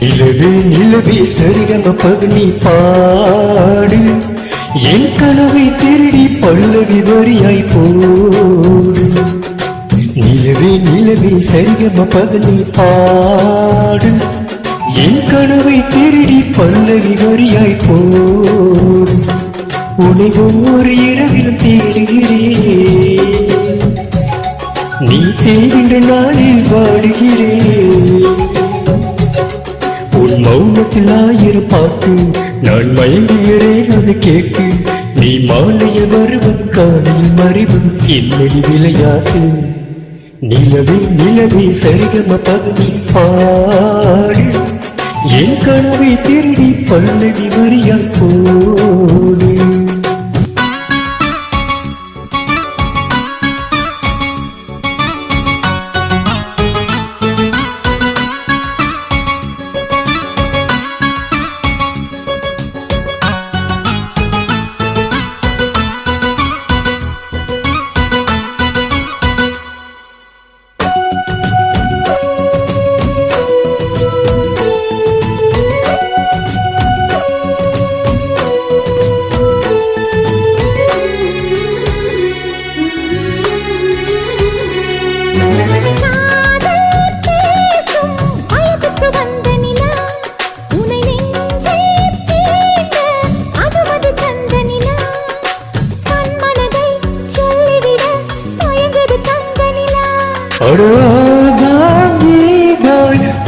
நிலவே நிலவே சரிகம பதுனி பாடு. என் கனவை திருடி பல்லவி வரியாய் போடு. நிலவே நிலவே சரிகம பதுமி பாடு. என் கனவை திருடி பல்லவி வரியாய் போடு. உனை ஒவ்வொரு இரவிலும் தேடுகிறேன். உன் பாட்டு நான் மயங்குகிறேன் அது கேட்டு நீ மாலைய வருவன் காலையில் மறைவது என்னை விளையாட்டு. நிலவே நிலவே சரிகம பகுதி பாடு. என் கனவை திருடி பல்லவி வரியா போடு. அழகாய்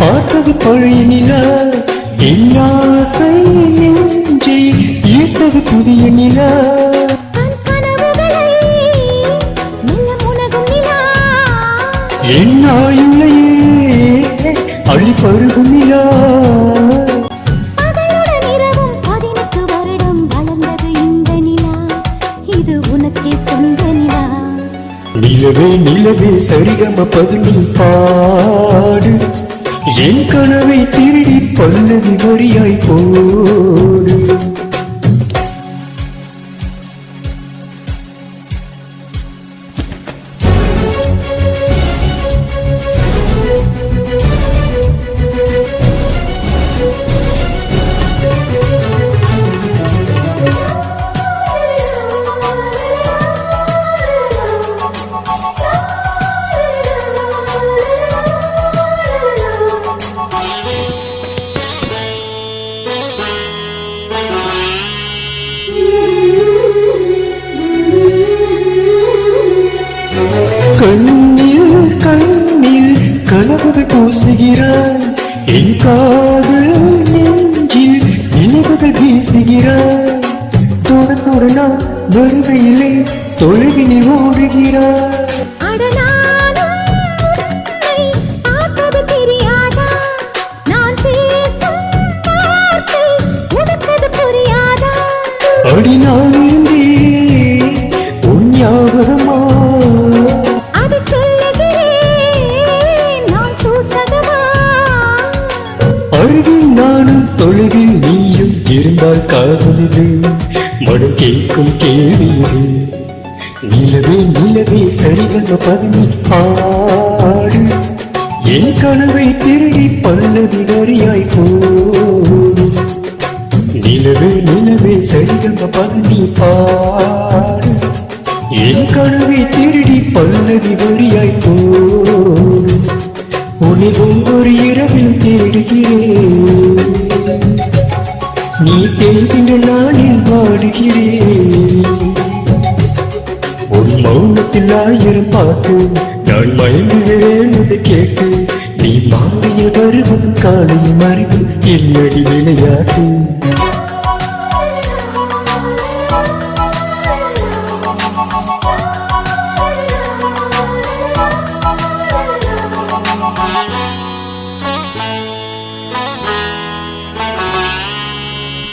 பார்த்தது பழைய நிலா ஆசை நெஞ்சை ஈர்த்தது புதிய நிலா தன் கனவுகளை மெல்ல முனகும் நிலா. என் ஆயுளையே அழி பருகும் நிலா. பகலுடன் இரவும் பதினெட்டு வருடம் வளர்ந்தது இந்த நிலா. இது உனக்கே சொந்த நிலா. நிலவே நிலவே சரிகம பதுனி பாடு. என் கனவை திருடி பல்லவி வரியாய் போடு. கனவுகள் பூசுகிறாய். என் காதல் நெஞ்சில் நினைவுகள் வீசுகிறாய். தொட தொட நான் வருகையிலே தொழுகினில் ஓடுகிறாய். தொழுவில் நீயும் இருந்தால் காதலிது மனம் கேட்கும் கேள்வி இது. நிலவே நிலவே சரிவந்த பதுனி பாடு என் கனவை திருடி பல்லவி நரியாய் போடு. நிலவே நிலவே சரிவந்த பதுனி பாடு என் கனவை திருடி பல்லவி வரியாய் போடு. உன்னை ஒவ்வொரு இரவில் தேடுகிறேன். நீ தேடுகின்ற நாளில் பாடுகிறேன். உன் மௌனத்தில் ஆயிரம் பாட்டு நான் மயங்குகிறேன் அதை கேட்டு நீ மாலையில் வருவதும் காலையில் மறைவு என்னடி விளையாட்டு?